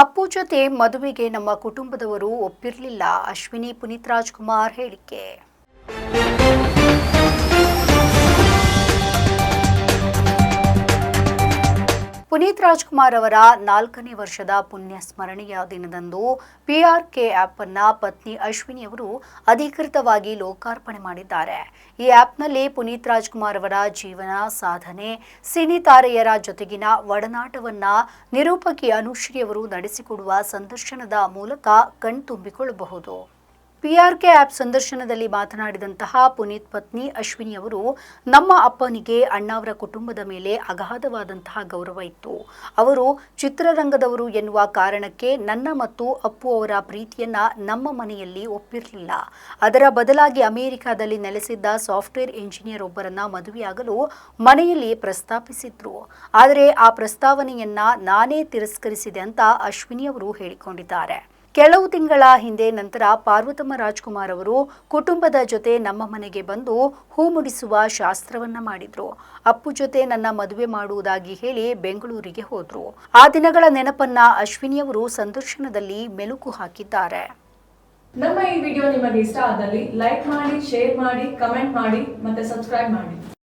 ಅಪ್ಪು ಜೊತೆ ಮದುವೆಗೆ ನಮ್ಮ ಕುಟುಂಬದವರು ಒಪ್ಪಿರಲಿಲ್ಲ. ಅಶ್ವಿನಿ ಪುನೀತ್ ರಾಜ್ಕುಮಾರ್ ಹೇಳಿಕೆ. ಪುನೀತ್ ರಾಜ್ಕುಮಾರ್ ಅವರ ನಾಲ್ಕನೇ ವರ್ಷದ ಪುಣ್ಯ ಸ್ಮರಣೆಯ ದಿನದಂದು ಪಿಆರ್ಕೆ ಆಪ್ ಅನ್ನ ಪತ್ನಿ ಅಶ್ವಿನಿ ಅವರು ಅಧಿಕೃತವಾಗಿ ಲೋಕಾರ್ಪಣೆ ಮಾಡಿದ್ದಾರೆ. ಈ ಆಪ್ನಲ್ಲಿ ಪುನೀತ್ ರಾಜ್ಕುಮಾರ್ ಅವರ ಜೀವನ ಸಾಧನೆ, ಸಿನಿ ತಾರೆಯರ ಜೊತೆಗಿನ ಒಡನಾಟವನ್ನ ನಿರೂಪಕಿ ಅನುಶ್ರೀ ಅವರು ನಡೆಸಿಕೊಡುವ ಸಂದರ್ಶನದ ಮೂಲಕ ಕಣ್ತುಂಬಿಕೊಳ್ಳಬಹುದು. ಪಿಆರ್ಕೆ ಆಪ್ ಸಂದರ್ಶನದಲ್ಲಿ ಮಾತನಾಡಿದಂತಹ ಪುನೀತ್ ಪತ್ನಿ ಅಶ್ವಿನಿ ಅವರು, ನಮ್ಮ ಅಪ್ಪನಿಗೆ ಅಣ್ಣಾವರ ಕುಟುಂಬದ ಮೇಲೆ ಅಗಾಧವಾದಂತಹ ಗೌರವ ಇತ್ತು. ಅವರು ಚಿತ್ರರಂಗದವರು ಎನ್ನುವ ಕಾರಣಕ್ಕೆ ನನ್ನ ಮತ್ತು ಅಪ್ಪು ಅವರ ಪ್ರೀತಿಯನ್ನ ನಮ್ಮ ಮನೆಯಲ್ಲಿ ಒಪ್ಪಿರಲಿಲ್ಲ. ಅದರ ಬದಲಾಗಿ ಅಮೆರಿಕಾದಲ್ಲಿ ನೆಲೆಸಿದ್ದ ಸಾಫ್ಟ್ವೇರ್ ಇಂಜಿನಿಯರ್ ಒಬ್ಬರನ್ನ ಮದುವೆಯಾಗಲು ಮನೆಯಲ್ಲಿ ಪ್ರಸ್ತಾಪಿಸಿದ್ರು. ಆದರೆ ಆ ಪ್ರಸ್ತಾವನೆಯನ್ನ ನಾನೇ ತಿರಸ್ಕರಿಸಿದೆ ಅಂತ ಅಶ್ವಿನಿ ಅವರು ಹೇಳಿಕೊಂಡಿದ್ದಾರೆ. ಕೆಲವು ತಿಂಗಳ ಹಿಂದೆ ನಂತರ ಪಾರ್ವತಮ್ಮ ರಾಜ್ಕುಮಾರ್ ಅವರು ಕುಟುಂಬದ ಜೊತೆ ನಮ್ಮ ಮನೆಗೆ ಬಂದು ಹೂ ಮುಡಿಸುವ ಶಾಸ್ತ್ರವನ್ನ ಮಾಡಿದ್ರು. ಅಪ್ಪು ಜೊತೆ ನನ್ನ ಮದುವೆ ಮಾಡುವುದಾಗಿ ಹೇಳಿ ಬೆಂಗಳೂರಿಗೆ ಹೋದ್ರು. ಆ ದಿನಗಳ ನೆನಪನ್ನ ಅಶ್ವಿನಿ ಅವರು ಸಂದರ್ಶನದಲ್ಲಿ ಮೆಲುಕು ಹಾಕಿದ್ದಾರೆ. ನಮ್ಮ ಈ ವಿಡಿಯೋ ನಿಮಗೆ ಇಷ್ಟ ಆದಲ್ಲಿ ಲೈಕ್ ಮಾಡಿ, ಶೇರ್ ಮಾಡಿ, ಕಮೆಂಟ್ ಮಾಡಿ ಮತ್ತೆ ಸಬ್ಸ್ಕ್ರೈಬ್ ಮಾಡಿ.